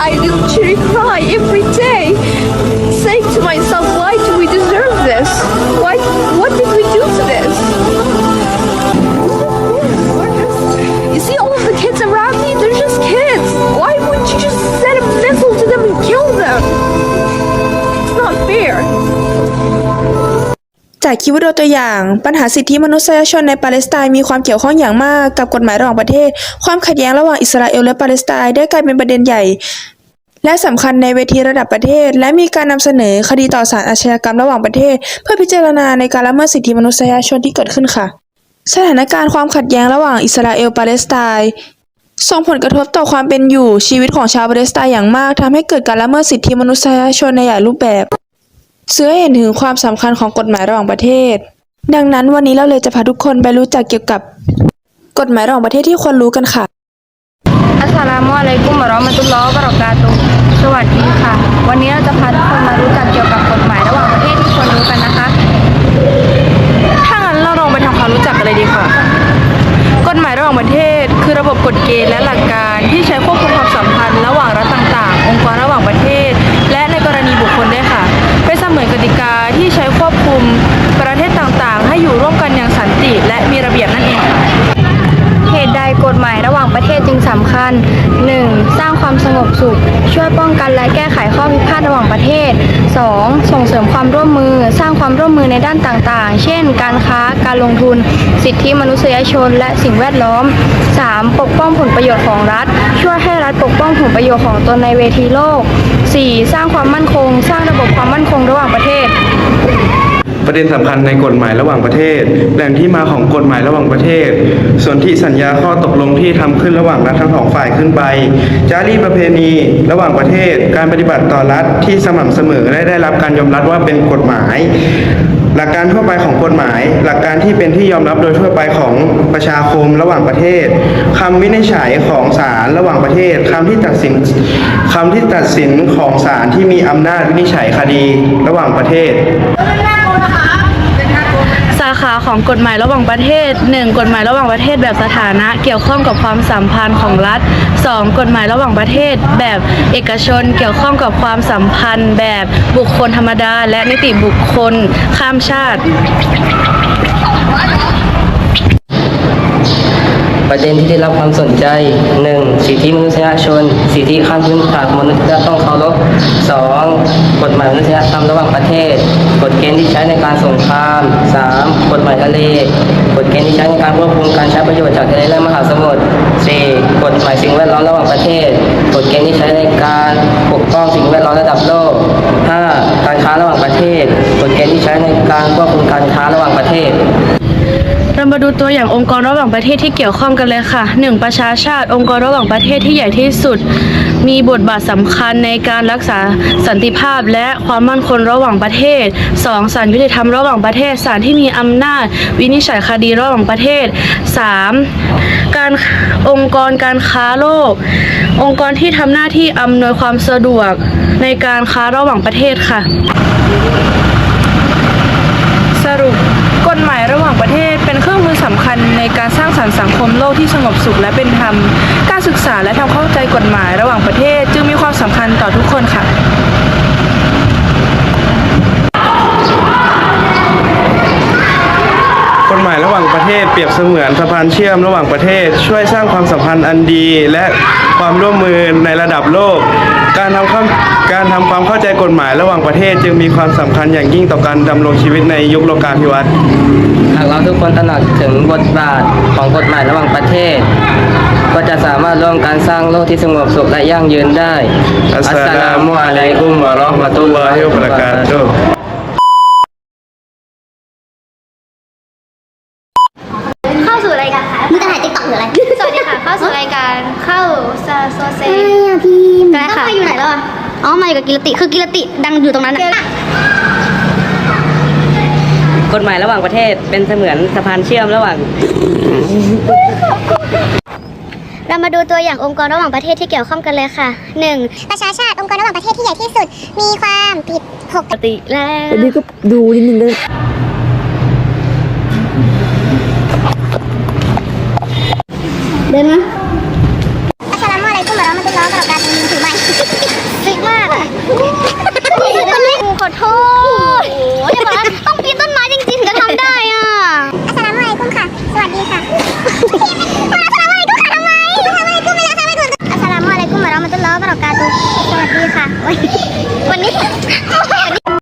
I literally cry every day, saying to myself, why do we deserve this? Why? What did we do to this? You see all of the kids around me? They're just kids. Why wouldn't you just send a missile to them and kill them? It's not fair. จากคลิปวิดีโอตัวอย่างปัญหาสิทธิมนุษยชนในปาเลสไตน์มีความเกี่ยวข้องอย่างมากกับกฎหมายระหว่างประเทศ ความขัดแย้งระหว่างอิสราเอลและปาเลสไตน์ได้กลายเป็นประเด็นใหญ่ และสำคัญในเวทีระดับประเทศ และมีการนำเสนอคดีต่อศาลอาชญากรรมระหว่างประเทศ เพื่อพิจารณาในการละเมิดสิทธิมนุษยชนที่เกิดขึ้นค่ะ สถานการณ์ความขัดแย้งระหว่างอิสราเอลปาเลสไตน์ส่งผลกระทบต่อความเป็นอยู่ชีวิตของชาวปาเลสไตน์อย่างมากทำให้เกิดการละเมิดสิทธิมนุษยชนในหลายรูปแบบเสื่อเห็นถึงความสำคัญของกฎหมายระหว่างประเทศ ดังนั้นวันนี้เราเลยจะพาทุกคนไปรู้จักเกี่ยวกับ กฎหมายระหว่างประเทศที่ควรรู้กันค่ะ อัสสลามุอะลัยกุมรอมาตุลลอฮ์วะบรอกาตุสวัสดีค่ะ วันนี้เราจะพาทุกคนมารู้จักเกี่ยวกับกฎหมายระหว่างประเทศที่ควรรู้กันนะคะ ถ้างั้นเราลองไปทำความรู้จักกันเลยดีค่ะกฎหมายระหว่างประเทศคือระบบกฎเกณฑ์และหลักการที่ใช้ควบ ช่วยป้องกันและแก้ไขข้อพิพาทระหว่างประเทศ 2. ส่งเสริมความร่วมมือ สร้างความร่วมมือในด้านต่างๆ เช่น การค้า การลงทุน สิทธิมนุษยชน และสิ่งแวดล้อม 3. ปกป้องผลประโยชน์ของรัฐ ช่วยให้รัฐปกป้องผลประโยชน์ของตนในเวทีโลก 4. สร้างความมั่นคง สร้างระบบความมั่นคงระหว่างประเทศ ประเด็นสำคัญในกฎหมายระหว่างประเทศ แหล่งที่มาของกฎหมายระหว่างประเทศ ส่วนที่สัญญาข้อตกลงที่ทำขึ้นระหว่างรัฐทั้งสองฝ่ายขึ้นไป จารีประเพณีระหว่างประเทศ การปฏิบัติต่อรัฐที่สม่ำเสมอและได้รับการยอมรับว่าเป็นกฎหมายหลักการทั่วไปของกฎหมาย หลักการที่เป็นที่ยอมรับโดยทั่วไปของประชาคมระหว่างประเทศคำวินิจฉัยของศาลระหว่างประเทศคำที่ตัดสินคำที่ตัดสินของศาลที่มีอำนาจวินิจฉัยคดีระหว่างประเทศ ขาของกฎหมายระหว่างประเทศ 1. กฎหมายระหว่างประเทศแบบสถานะ เกี่ยวข้องกับความสัมพันธ์ของรัฐ 2. กฎหมายระหว่างประเทศ แบบเอกชน เกี่ยวข้องกับความสัมพันธ์แบบบุคคลธรรมดา และนิติบุคคลข้ามชาติ ประเด็นที่ได้รับความสนใจ 1. สิทธิมนุษยชน สิทธิขั้นพื้นฐานของมนุษย์ต้องเคารพ 2. กฎหมายมนุษยธรรมระหว่างประเทศ กฎเกณฑ์ที่ใช้ในการสงคราม 3. กฎหมายทะเล กฎเกณฑ์ที่ใช้ในการควบคุมการใช้ประโยชน์จากทะเลและมหาสมุทร 4. กฎหมายสิ่งแวดล้อมระหว่างประเทศ กฎเกณฑ์ที่ใช้ในการปกป้องสิ่งแวดล้อมระดับโลก 5. การค้าระหว่างประเทศ กฎเกณฑ์ที่ใช้ในการควบคุมการค้าระหว่างประเทศ เรามาดูตัวอย่างองค์กรระหว่างประเทศที่เกี่ยวข้องกันเลยค่ะ 1. ประชาชาติองค์กรระหว่างประเทศที่ใหญ่ที่สุด มีบทบาทสำคัญในการรักษาสันติภาพและความมั่นคงระหว่างประเทศ 2. ศาลยุติธรรมระหว่างประเทศศาลที่มีอำนาจ วินิจฉัยคดีระหว่างประเทศ 3. การองค์กรการค้าโลก องค์กรที่ทำหน้าที่อำนวยความสะดวกในการค้าระหว่างประเทศค่ะ มโลกที่สงบสุขและเป็นธรรม การศึกษาและทำเข้าใจกฎหมายระหว่างประเทศ จึงมีความสำคัญต่อทุกคนค่ะ ประเทศเปรียบเสมือนสะพานเชื่อมระหว่างประเทศ ช่วยสร้างความสัมพันธ์อันดี และความร่วมมือในระดับโลก การทำความการทำความเข้าใจกฎหมายระหว่างประเทศ จึงมีความสำคัญอย่างยิ่งต่อการดำรงชีวิตในยุคโลกาภิวัตน์หากเราทุกคนตระหนักถึงบทบาทของกฎหมายระหว่างประเทศ ก็จะสามารถร่วมกันสร้างโลกที่สงบสุขและยั่งยืนได้อัสสลามุอะลัยกุมวะเราะห์มะตุลลอฮิวะบะเราะกาตุฮ์ เข้าสู่รายการมึงจะ ถ่ายติ๊กต็อกหรืออะไรสวัสดีค่ะเข้าสู่รายการเข้าซาโซเซใช่อะพี่ได้ค่ะอยู่ไหนแล้วอะอ๋อมาอยู่กับกิรติคือกิรติดังอยู่ตรงนั้นอะกฎหมายระหว่างประเทศเป็นเสมือนสะพานเชื่อมระหว่าง เรามาดูตัวอย่างองค์กรระหว่างประเทศที่เกี่ยวข้องกันเลยค่ะ 1. ประชาชาติองค์กรระหว่างประเทศที่ใหญ่ที่สุด มีความผิดปกปกติแล้วเเดินมาอัสลามุอะลัยกุมวะเราะมะตุลลอฮ์วะบะเราะกาตุฮ์ถือไม้ฟิกมากอะคนนี้ขอโทษเดี๋ยวก่อนนะต้องปีนต้นไม้จริงๆจะทำได้อะอัสลามุอะลัยกุมค่ะ สวัสดีค่ะมาอัสลามุอะลัยกุมทำไมอัสลามุอะลัยกุมไม่ได้อัสามุอะลัยกุอัสลามุอะลัยกุมวะเรามะตุลลอฮ์ะบะเราะกาตู้สวัสดีค่ะ